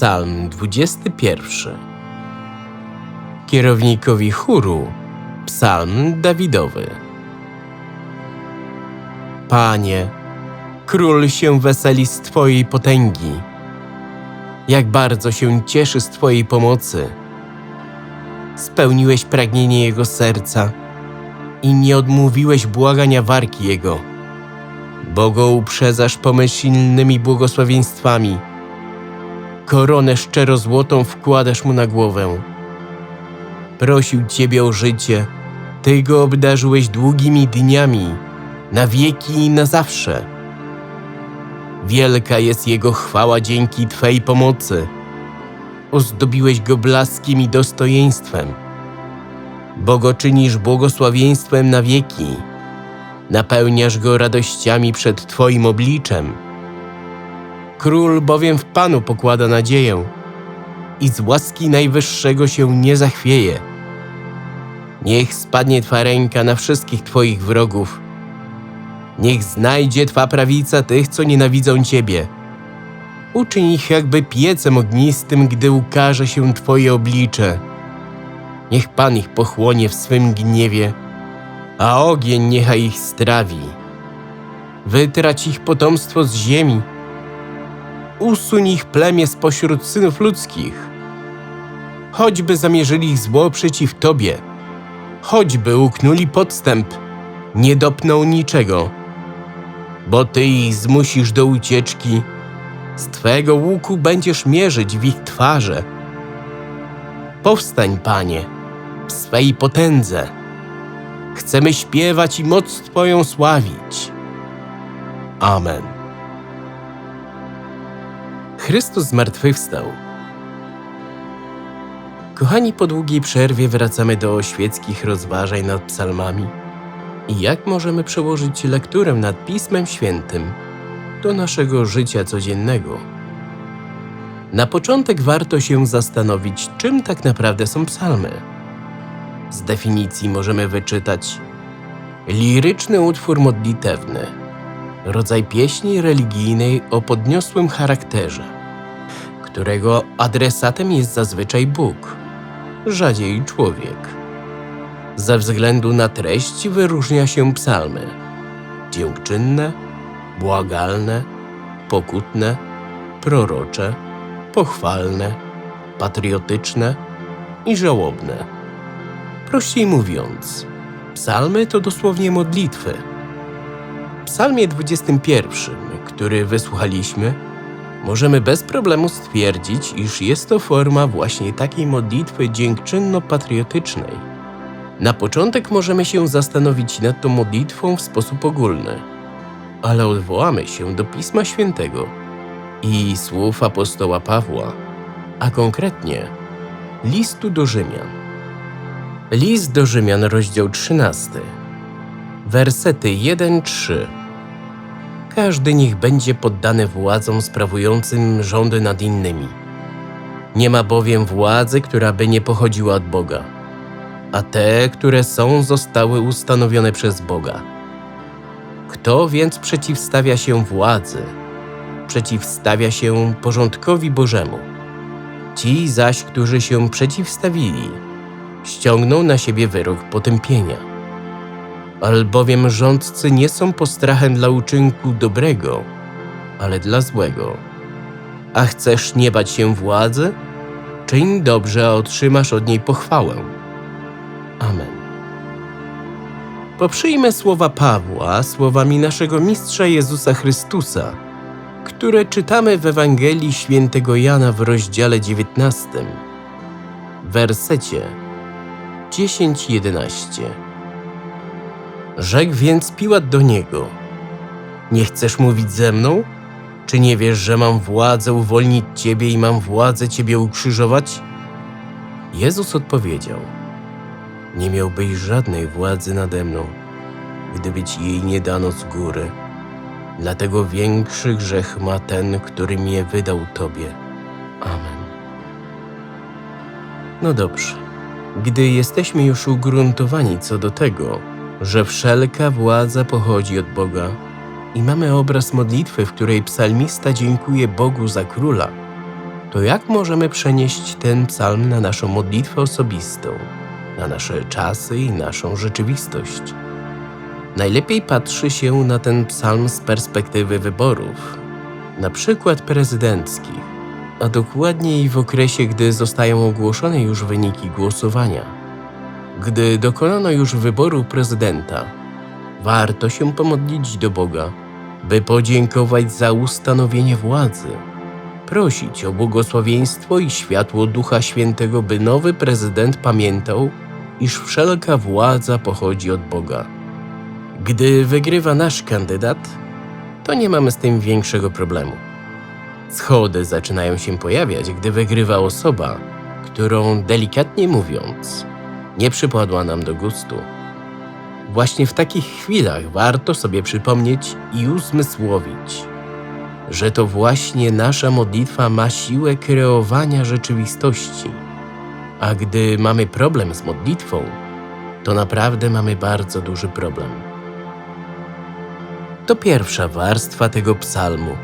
Psalm 21. Kierownikowi chóru Psalm Dawidowy. Panie, król się weseli z Twojej potęgi. Jak bardzo się cieszy z Twojej pomocy. Spełniłeś pragnienie jego serca i nie odmówiłeś błagania warki jego, bo go uprzedzasz pomyślnymi błogosławieństwami koronę szczerozłotą wkładasz mu na głowę. Prosił Ciebie o życie, Ty go obdarzyłeś długimi dniami, na wieki i na zawsze. Wielka jest Jego chwała dzięki Twej pomocy. Ozdobiłeś go blaskiem i dostojeństwem, bo go czynisz błogosławieństwem na wieki. Napełniasz go radościami przed Twoim obliczem. Król bowiem w Panu pokłada nadzieję i z łaski Najwyższego się nie zachwieje. Niech spadnie Twa ręka na wszystkich Twoich wrogów. Niech znajdzie Twa prawica tych, co nienawidzą Ciebie. Uczyń ich jakby piecem ognistym, gdy ukaże się Twoje oblicze. Niech Pan ich pochłonie w swym gniewie, a ogień niechaj ich strawi. Wytrać ich potomstwo z ziemi, usuń ich plemię spośród synów ludzkich. Choćby zamierzyli zło przeciw Tobie, choćby uknuli podstęp, nie dopną niczego, bo Ty ich zmusisz do ucieczki, z Twego łuku będziesz mierzyć w ich twarze. Powstań, Panie, w swej potędze. Chcemy śpiewać i moc Twoją sławić. Amen. Chrystus zmartwychwstał. Kochani, po długiej przerwie wracamy do świeckich rozważań nad psalmami. I jak możemy przełożyć lekturę nad Pismem Świętym do naszego życia codziennego? Na początek warto się zastanowić, czym tak naprawdę są psalmy. Z definicji możemy wyczytać liryczny utwór modlitewny – rodzaj pieśni religijnej o podniosłym charakterze, którego adresatem jest zazwyczaj Bóg, rzadziej człowiek. Ze względu na treść wyróżnia się psalmy dziękczynne, błagalne, pokutne, prorocze, pochwalne, patriotyczne i żałobne. Prościej mówiąc, psalmy to dosłownie modlitwy – psalmie 21, który wysłuchaliśmy, możemy bez problemu stwierdzić, iż jest to forma właśnie takiej modlitwy dziękczynno-patriotycznej. Na początek możemy się zastanowić nad tą modlitwą w sposób ogólny, ale odwołamy się do Pisma Świętego i słów apostoła Pawła, a konkretnie listu do Rzymian. List do Rzymian, rozdział 13, wersety 1-3 każdy niech będzie poddany władzom sprawującym rządy nad innymi. Nie ma bowiem władzy, która by nie pochodziła od Boga, a te, które są, zostały ustanowione przez Boga. Kto więc przeciwstawia się władzy, przeciwstawia się porządkowi Bożemu. Ci zaś, którzy się przeciwstawili, ściągną na siebie wyrok potępienia albowiem rządcy nie są postrachem dla uczynku dobrego, ale dla złego. A chcesz nie bać się władzy? Czyń dobrze, a otrzymasz od niej pochwałę. Amen. Poprzyjmy słowa Pawła słowami naszego Mistrza Jezusa Chrystusa, które czytamy w Ewangelii Świętego Jana w rozdziale 19, wersecie 10-11. Rzekł więc Piłat do niego: Nie chcesz mówić ze mną? Czy nie wiesz, że mam władzę uwolnić ciebie i mam władzę ciebie ukrzyżować? Jezus odpowiedział: Nie miałbyś żadnej władzy nade mną, gdyby ci jej nie dano z góry. Dlatego większy grzech ma ten, który mnie wydał tobie. Amen. No dobrze. Gdy jesteśmy już ugruntowani co do tego, że wszelka władza pochodzi od Boga i mamy obraz modlitwy, w której psalmista dziękuje Bogu za króla, to jak możemy przenieść ten psalm na naszą modlitwę osobistą, na nasze czasy i naszą rzeczywistość? Najlepiej patrzy się na ten psalm z perspektywy wyborów, na przykład prezydenckich, a dokładniej w okresie, gdy zostają ogłoszone już wyniki głosowania. Gdy dokonano już wyboru prezydenta, warto się pomodlić do Boga, by podziękować za ustanowienie władzy, prosić o błogosławieństwo i światło Ducha Świętego, by nowy prezydent pamiętał, iż wszelka władza pochodzi od Boga. Gdy wygrywa nasz kandydat, to nie mamy z tym większego problemu. Schody zaczynają się pojawiać, gdy wygrywa osoba, którą delikatnie mówiąc, nie przypadła nam do gustu. Właśnie w takich chwilach warto sobie przypomnieć i uzmysłowić, że to właśnie nasza modlitwa ma siłę kreowania rzeczywistości. A gdy mamy problem z modlitwą, to naprawdę mamy bardzo duży problem. To pierwsza warstwa tego psalmu.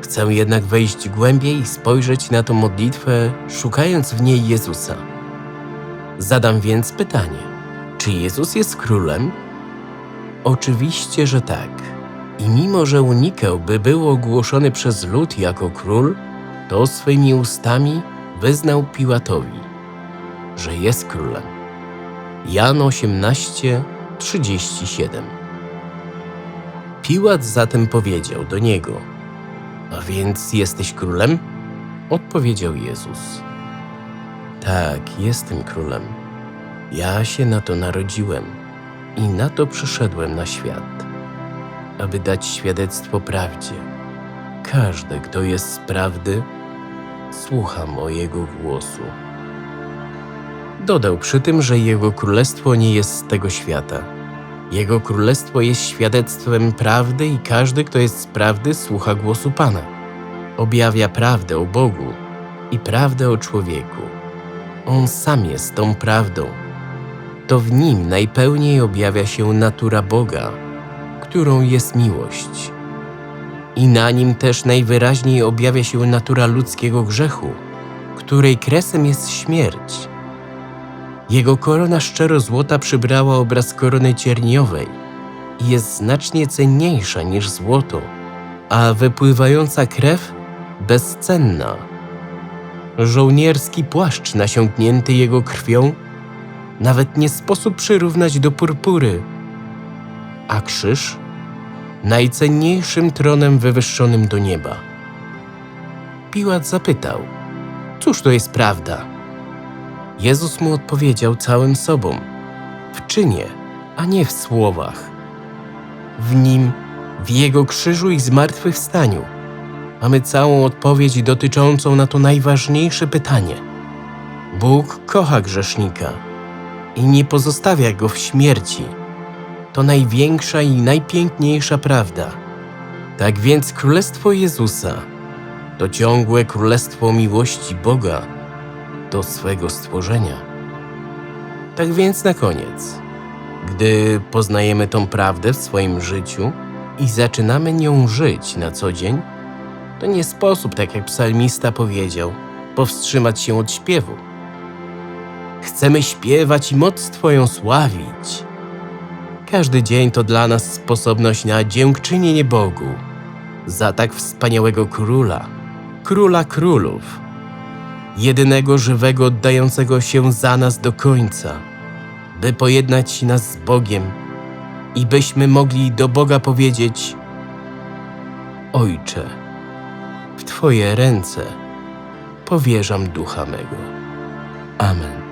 Chcę jednak wejść głębiej i spojrzeć na tę modlitwę, szukając w niej Jezusa. Zadam więc pytanie: czy Jezus jest królem? Oczywiście, że tak. I mimo, że unikał, by był ogłoszony przez lud jako król, to swymi ustami wyznał Piłatowi, że jest królem. Jan 18, 37 Piłat zatem powiedział do niego: A więc jesteś królem? Odpowiedział Jezus: Tak, jestem królem. Ja się na to narodziłem i na to przyszedłem na świat, aby dać świadectwo prawdzie. Każdy, kto jest z prawdy, słucha mojego głosu. Dodał przy tym, że jego królestwo nie jest z tego świata. Jego królestwo jest świadectwem prawdy i każdy, kto jest z prawdy, słucha głosu Pana. Objawia prawdę o Bogu i prawdę o człowieku. On sam jest tą prawdą. To w nim najpełniej objawia się natura Boga, którą jest miłość. I na nim też najwyraźniej objawia się natura ludzkiego grzechu, której kresem jest śmierć. Jego korona szczero-złota przybrała obraz korony cierniowej i jest znacznie cenniejsza niż złoto, a wypływająca krew bezcenna. Żołnierski płaszcz nasiąknięty jego krwią nawet nie sposób przyrównać do purpury, a krzyż najcenniejszym tronem wywyższonym do nieba. Piłat zapytał: Cóż to jest prawda? Jezus mu odpowiedział całym sobą, w czynie, a nie w słowach. W nim, w jego krzyżu i zmartwychwstaniu, mamy całą odpowiedź dotyczącą na to najważniejsze pytanie. Bóg kocha grzesznika i nie pozostawia go w śmierci. To największa i najpiękniejsza prawda. Tak więc Królestwo Jezusa to ciągłe królestwo miłości Boga do swego stworzenia. Tak więc na koniec, gdy poznajemy tą prawdę w swoim życiu i zaczynamy nią żyć na co dzień, to nie sposób, tak jak psalmista powiedział, powstrzymać się od śpiewu. Chcemy śpiewać i moc Twoją sławić. Każdy dzień to dla nas sposobność na dziękczynienie Bogu za tak wspaniałego króla, króla królów, jedynego żywego oddającego się za nas do końca, by pojednać nas z Bogiem i byśmy mogli do Boga powiedzieć: Ojcze, Twoje ręce powierzam ducha mego. Amen.